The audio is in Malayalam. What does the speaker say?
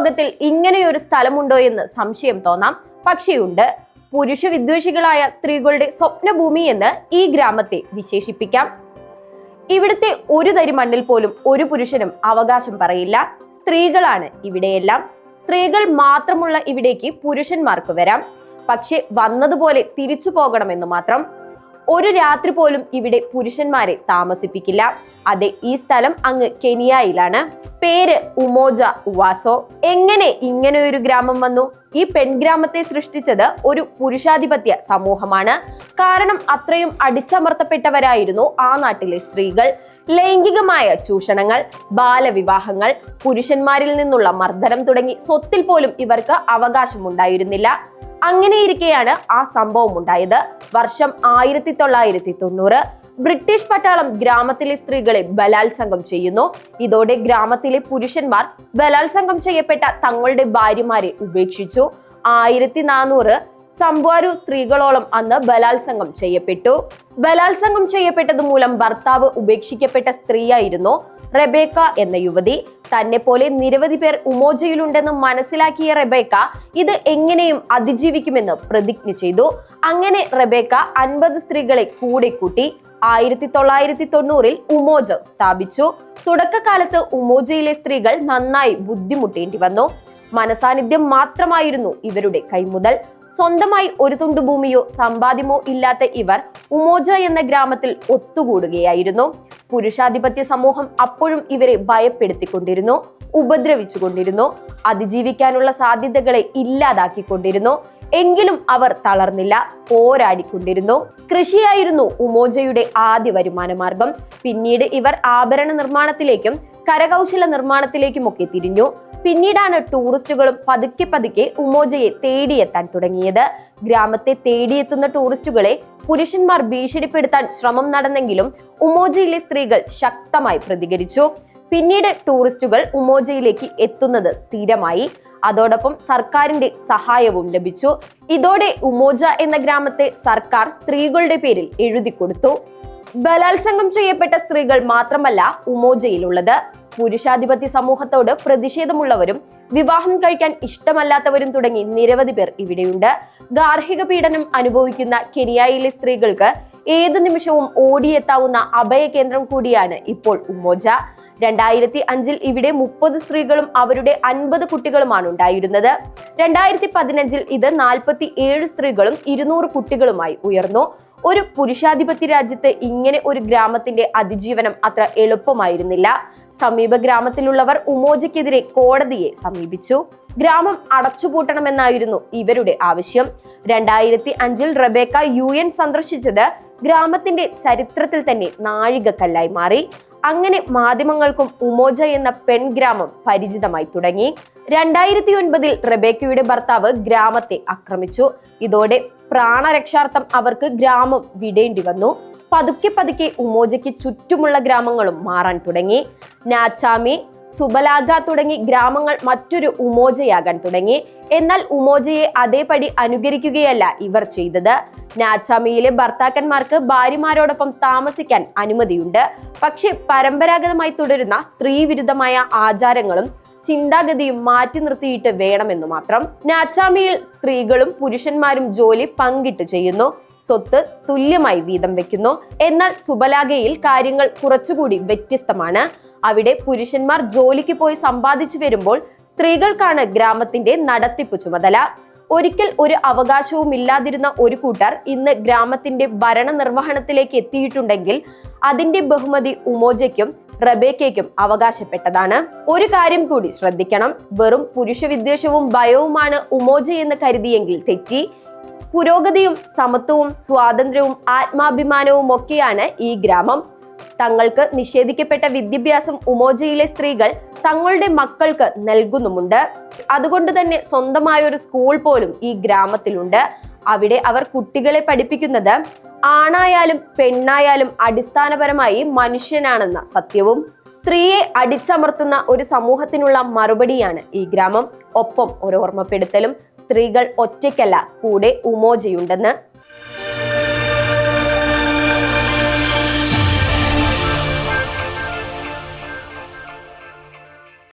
ലോകത്തിൽ ഇങ്ങനെയൊരു സ്ഥലമുണ്ടോ എന്ന് സംശയം തോന്നാം. പക്ഷേയുണ്ട്. പുരുഷ വിദ്വേഷികളായ സ്ത്രീകളുടെ സ്വപ്നഭൂമി എന്ന് ഈ ഗ്രാമത്തെ വിശേഷിപ്പിക്കാം. ഇവിടുത്തെ ഒരു തരി മണ്ണിൽ പോലും ഒരു പുരുഷനും അവകാശം പറയില്ല. സ്ത്രീകളാണ് ഇവിടെയെല്ലാം. സ്ത്രീകൾ മാത്രമുള്ള ഇവിടേക്ക് പുരുഷന്മാർക്ക് വരാം. പക്ഷെ വന്നതുപോലെ തിരിച്ചു പോകണമെന്ന് മാത്രം ഒരു രാത്രി പോലും ഇവിടെ പുരുഷന്മാരെ താമസിപ്പിക്കില്ല. അതെ ഈ സ്ഥലം അങ്ങ് കെനിയയിലാണ്. പേര് ഉമോജ ഉവാസോ. എങ്ങനെ ഇങ്ങനെ ഒരു ഗ്രാമം വന്നു? ഈ പെൺഗ്രാമത്തെ സൃഷ്ടിച്ചത് ഒരു പുരുഷാധിപത്യ സമൂഹമാണ്. കാരണം അത്രയും അടിച്ചമർത്തപ്പെട്ടവരായിരുന്നു ആ നാട്ടിലെ സ്ത്രീകൾ. ലൈംഗികമായ ചൂഷണങ്ങൾ ബാലവിവാഹങ്ങൾ പുരുഷന്മാരിൽ നിന്നുള്ള മർദ്ദനം തുടങ്ങി സ്വത്തിൽ പോലും ഇവർക്ക് അവകാശമുണ്ടായിരുന്നില്ല. അങ്ങനെയിരിക്കെയാണ് ആ സംഭവം ഉണ്ടായത്. വർഷം ആയിരത്തി തൊള്ളായിരത്തി തൊണ്ണൂറ് ബ്രിട്ടീഷ് പട്ടാളം ഗ്രാമത്തിലെ സ്ത്രീകളെ ബലാത്സംഗം ചെയ്യുന്നു. ഇതോടെ ഗ്രാമത്തിലെ പുരുഷന്മാർ ബലാത്സംഗം ചെയ്യപ്പെട്ട തങ്ങളുടെ ഭാര്യമാരെ ഉപേക്ഷിച്ചു. ആയിരത്തി നാനൂറ് സംവാരു സ്ത്രീകളോളം അന്ന് ബലാത്സംഗം ചെയ്യപ്പെട്ടു. ബലാത്സംഗം ചെയ്യപ്പെട്ടത് മൂലം ഭർത്താവ് ഉപേക്ഷിക്കപ്പെട്ട സ്ത്രീയായിരുന്നു. റെബേക്ക എന്ന യുവതി. തന്നെ പോലെ നിരവധി പേർ ഉമോജയിലുണ്ടെന്ന് മനസ്സിലാക്കിയ റെബേക്ക ഇത് എങ്ങനെയും അതിജീവിക്കുമെന്ന് പ്രതിജ്ഞ ചെയ്തു. അങ്ങനെ റെബേക്ക അൻപത് സ്ത്രീകളെ കൂടെ കൂട്ടി ആയിരത്തി തൊള്ളായിരത്തി തൊണ്ണൂറിൽ ഉമോജ സ്ഥാപിച്ചു. തുടക്കകാലത്ത് ഉമോജയിലെ സ്ത്രീകൾ നന്നായി ബുദ്ധിമുട്ടേണ്ടി വന്നു. മനസാന്നിധ്യം മാത്രമായിരുന്നു ഇവരുടെ കൈമുതൽ സ്വന്തമായി ഒരു തുണ്ടു ഭൂമിയോ സമ്പാദ്യമോ ഇല്ലാത്ത ഇവർ ഉമോജ എന്ന ഗ്രാമത്തിൽ ഒത്തുകൂടുകയായിരുന്നു. പുരുഷാധിപത്യ സമൂഹം അപ്പോഴും ഇവരെ ഭയപ്പെടുത്തിക്കൊണ്ടിരുന്നു ഉപദ്രവിച്ചുകൊണ്ടിരുന്നു അതിജീവിക്കാനുള്ള സാധ്യതകളെ ഇല്ലാതാക്കിക്കൊണ്ടിരുന്നു. എങ്കിലും അവർ തളർന്നില്ല പോരാടിക്കൊണ്ടിരുന്നു. കൃഷിയായിരുന്നു ഉമോജയുടെ ആദ്യ വരുമാന മാർഗം പിന്നീട് ഇവർ ആഭരണ നിർമ്മാണത്തിലേക്കും കരകൗശല നിർമ്മാണത്തിലേക്കുമൊക്കെ തിരിഞ്ഞു. പിന്നീടാണ് ടൂറിസ്റ്റുകളും പതുക്കെ പതുക്കെ ഉമോജയെ തേടിയെത്താൻ തുടങ്ങിയത്. ഗ്രാമത്തെ തേടിയെത്തുന്ന ടൂറിസ്റ്റുകളെ പുരുഷന്മാർ ഭീഷണിപ്പെടുത്താൻ ശ്രമം നടന്നെങ്കിലും ഉമോജയിലെ സ്ത്രീകൾ ശക്തമായി പ്രതികരിച്ചു. പിന്നീട് ടൂറിസ്റ്റുകൾ ഉമോജയിലേക്ക് എത്തുന്നത് സ്ഥിരമായി. അതോടൊപ്പം സർക്കാരിന്റെ സഹായവും ലഭിച്ചു. ഇതോടെ ഉമോജ എന്ന ഗ്രാമത്തെ സർക്കാർ സ്ത്രീകളുടെ പേരിൽ എഴുതി കൊടുത്തു. ബലാത്സംഗം ചെയ്യപ്പെട്ട സ്ത്രീകൾ മാത്രമല്ല ഉമോജയിലുള്ളത്. പുരുഷാധിപത്യ സമൂഹത്തോട് പ്രതിഷേധമുള്ളവരും വിവാഹം കഴിക്കാൻ ഇഷ്ടമല്ലാത്തവരും തുടങ്ങി നിരവധി പേർ ഇവിടെയുണ്ട്. ഗാർഹിക പീഡനം അനുഭവിക്കുന്ന കെനിയയിലെ സ്ത്രീകൾക്ക് ഏതു നിമിഷവും ഓടിയെത്താവുന്ന അഭയ കേന്ദ്രം കൂടിയാണ് ഇപ്പോൾ ഉമ്മോജ. രണ്ടായിരത്തി അഞ്ചിൽ ഇവിടെ മുപ്പത് സ്ത്രീകളും അവരുടെ അൻപത് കുട്ടികളുമാണ് ഉണ്ടായിരുന്നത്. രണ്ടായിരത്തി പതിനഞ്ചിൽ ഇത് നാൽപ്പത്തി ഏഴ് സ്ത്രീകളും ഇരുന്നൂറ് കുട്ടികളുമായി ഉയർന്നു. ഒരു പുരുഷാധിപത്യ രാജ്യത്ത് ഇങ്ങനെ ഒരു ഗ്രാമത്തിന്റെ അതിജീവനം അത്ര എളുപ്പമായിരുന്നില്ല. സമീപ ഗ്രാമത്തിലുള്ളവർ ഉമോജയ്ക്കെതിരെ കോടതിയെ സമീപിച്ചു. ഗ്രാമം അടച്ചുപൂട്ടണമെന്നായിരുന്നു ഇവരുടെ ആവശ്യം. രണ്ടായിരത്തി അഞ്ചിൽ റബേക്ക യു എൻ സന്ദർശിച്ചത് ഗ്രാമത്തിന്റെ ചരിത്രത്തിൽ തന്നെ നാഴികക്കല്ലായി മാറി. അങ്ങനെ മാധ്യമങ്ങൾക്കും ഉമോജ എന്ന പെൺഗ്രാമം പരിചിതമായി തുടങ്ങി. രണ്ടായിരത്തി ഒൻപതിൽ റബേക്കയുടെ ഭർത്താവ് ഗ്രാമത്തെ ആക്രമിച്ചു. ഇതോടെ പ്രാണരക്ഷാർത്ഥം അവർക്ക് ഗ്രാമം വിടേണ്ടി വന്നു. പതുക്കെ പതുക്കെ ഉമോജയ്ക്ക് ചുറ്റുമുള്ള ഗ്രാമങ്ങളും മാറാൻ തുടങ്ങി. നാച്ചാമി സുബലാഗ തുടങ്ങി ഗ്രാമങ്ങൾ മറ്റൊരു ഉമോജയാകാൻ തുടങ്ങി. എന്നാൽ ഉമോജയെ അതേപടി അനുകരിക്കുകയല്ല ഇവർ ചെയ്തത്. നാച്ചാമിയിലെ ഭർത്താക്കന്മാർക്ക് ഭാര്യമാരോടൊപ്പം താമസിക്കാൻ അനുമതിയുണ്ട്. പക്ഷേ പരമ്പരാഗതമായി തുടരുന്ന സ്ത്രീവിരുദ്ധമായ ആചാരങ്ങളും ചിന്താഗതിയും മാറ്റി നിർത്തിയിട്ട് വേണമെന്ന് മാത്രം. നാച്ചാമിയിൽ സ്ത്രീകളും പുരുഷന്മാരും ജോലി പങ്കിട്ട് ചെയ്യുന്നു. സ്വത്ത് തുല്യമായി വീതം വെക്കുന്നു. എന്നാൽ സുബലാഗയിൽ കാര്യങ്ങൾ കുറച്ചുകൂടി വ്യത്യസ്തമാണ്. അവിടെ പുരുഷന്മാർ ജോലിക്ക് പോയി സമ്പാദിച്ചു വരുമ്പോൾ സ്ത്രീകൾക്കാണ് ഗ്രാമത്തിന്റെ നടത്തിപ്പ് ചുമതല. ഒരിക്കൽ ഒരു അവകാശവും ഇല്ലാതിരുന്ന ഒരു കൂട്ടർ ഇന്ന് ഗ്രാമത്തിന്റെ ഭരണ നിർവഹണത്തിലേക്ക് എത്തിയിട്ടുണ്ടെങ്കിൽ അതിന്റെ ബഹുമതി ഉമോജയ്ക്കും റബേക്കയ്ക്കും അവകാശപ്പെട്ടതാണ്. ഒരു കാര്യം കൂടി ശ്രദ്ധിക്കണം. വെറും പുരുഷ വിദ്വേഷവും ഭയവുമാണ് ഉമോജ എന്ന് കരുതിയെങ്കിൽ തെറ്റി. പുരോഗതിയും സമത്വവും സ്വാതന്ത്ര്യവും ആത്മാഭിമാനവും ഒക്കെയാണ് ഈ ഗ്രാമം. തങ്ങൾക്ക് നിഷേധിക്കപ്പെട്ട വിദ്യാഭ്യാസം ഉമോജയിലെ സ്ത്രീകൾ തങ്ങളുടെ മക്കൾക്ക് നൽകുന്നുമുണ്ട്. അതുകൊണ്ട് തന്നെ സ്വന്തമായ ഒരു സ്കൂൾ പോലും ഈ ഗ്രാമത്തിലുണ്ട്. അവിടെ അവർ കുട്ടികളെ പഠിപ്പിക്കുന്നത് ആണായാലും പെണ്ണായാലും അടിസ്ഥാനപരമായി മനുഷ്യനാണെന്ന സത്യവും. സ്ത്രീയെ അടിച്ചമർത്തുന്ന ഒരു സമൂഹത്തിനുള്ള മറുപടിയാണ് ഈ ഗ്രാമം. ഒപ്പം ഒരു ഓർമ്മപ്പെടുത്തലും സ്ത്രീകൾ ഒറ്റയ്ക്കല്ല കൂടെ ഉമോജയുണ്ടെന്ന്